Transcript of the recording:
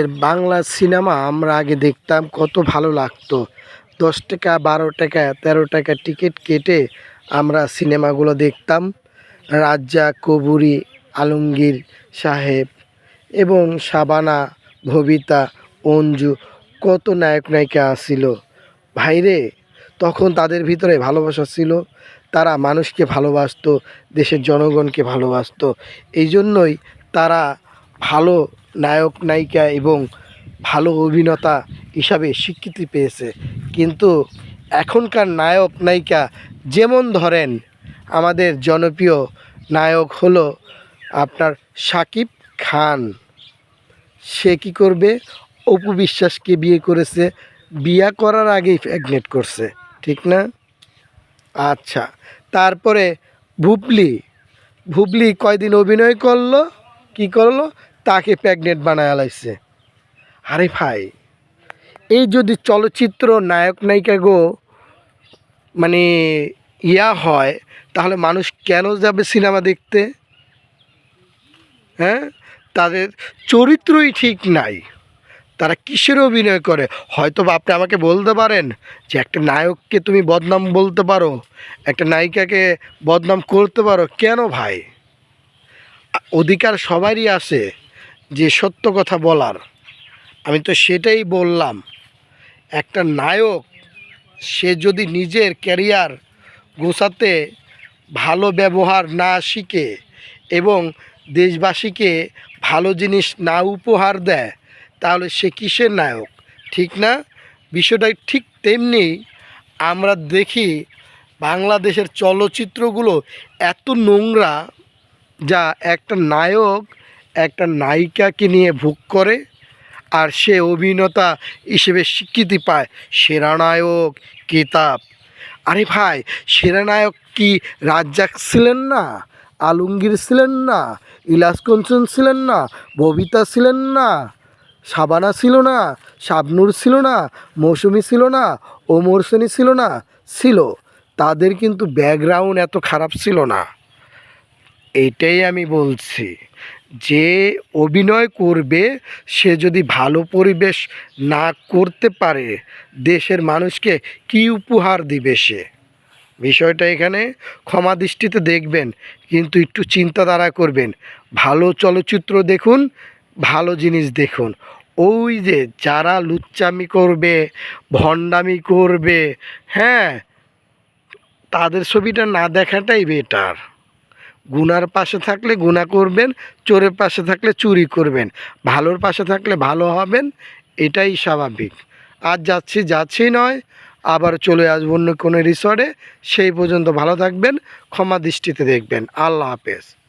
এর বাংলা সিনেমা আমরা আগে দেখতাম কত ভালো লাগতো। দশ টাকা, বারো টাকা, তেরো টাকা টিকিট কেটে আমরা সিনেমাগুলো দেখতাম। রাজ্জাক কবুরি, আলমগীর সাহেব এবং শাবানা ভবিতা, অঞ্জু কত নায়ক নায়িকা ছিল। ভাইরে তখন তাদের ভিতরে ভালোবাসা ছিল। তারা মানুষকে ভালোবাসতো, দেশের জনগণকে ভালোবাসতো। এই জন্যই তারা ভালো নায়ক, নায়িকা এবং ভালো অভিনেতা হিসাবে স্বীকৃতি পেয়েছে। কিন্তু এখনকার নায়ক, নায়িকা যেমন ধরেন, আমাদের জনপ্রিয় নায়ক হলো আপনার সাকিব খান। সে কি করবে? অপু বিশ্বাসকে বিয়ে করেছে। বিয়া করার আগেই প্রেগনেন্ট করছে, ঠিক না? আচ্ছা তারপরে ভুবলি। ভুবলি কয়দিন অভিনয় করল? কি করল? তাকে প্রেগনেন্ট বানায় লাইছে আরে ভাই, এই যদি চলচ্চিত্র নায়ক নায়িকা গো মানে ইয়া হয়, তাহলে মানুষ কেন যাবে সিনেমা দেখতে? হ্যাঁ? তাদের চরিত্রই ঠিক নাই। তারা কিসের অভিনয় করে? হয়তো বা আপনি আমাকে বলতে পারেন যে একটা নায়ককে তুমি বদনাম বলতে পারো, একটা নায়িকাকে বদনাম করতে পারো। কেন ভাই? অধিকার সবারই আছে। যে সত্য কথা বলার, আমি তো সেটাই বললাম। একটা নায়ক, সে যদি নিজের ক্যারিয়ার গোছাতে ভালো ব্যবহার না শিখে এবং দেশবাসীকে ভালো জিনিস না উপহার দেয়, তাহলে সে কিসের নায়ক? ঠিক না? বিষয়টা ঠিক তেমনি আমরা দেখি বাংলাদেশের চলচ্চিত্রগুলো এত নোংরা যা একটা নায়ক একটা নায়িকাকে নিয়ে ভোগ করে আর সে অভিনেতা হিসেবে স্বীকৃতি পায় সেরা নায়ক কিতাব। আরে ভাই সেরা নায়ক কি রাজ্জাক ছিলেন না? আলমগীর ছিলেন না? ইলাস কঞ্চন ছিলেন না? ববিতা ছিলেন না? সাবানা ছিল না? শাবনুর ছিল না? মৌসুমি ছিল না? ওমর সেনি ছিল না? ছিল। তাদের কিন্তু ব্যাকগ্রাউন্ড এত খারাপ ছিল না। এটাই আমি বলছি। যে অভিনয় করবে, সে যদি ভালো পরিবেশ না করতে পারে, দেশের মানুষকে কি উপহার দিবে সে? বিষয়টা এখানে ক্ষমা দৃষ্টিতে দেখবেন, কিন্তু একটু চিন্তাধারা করবেন। ভালো চলচ্চিত্র দেখুন, ভালো জিনিস দেখুন। ওই যে যারা লুচ্চামি করবে, ভণ্ডামি করবে হ্যাঁ তাদের ছবিটা না দেখাটাই বেটার গুনার পাশে থাকলে গুণা করবেন, চোরের পাশে থাকলে চুরি করবেন। ভালোর পাশে থাকলে ভালো হবেন, এটাই স্বাভাবিক। আজ যাচ্ছি যাচ্ছি নয়, আবার চলে আসব অন্য কোনো রিসর্টে সেই পর্যন্ত ভালো থাকবেন, ক্ষমা দৃষ্টিতে দেখবেন। আল্লাহ হাফেজ।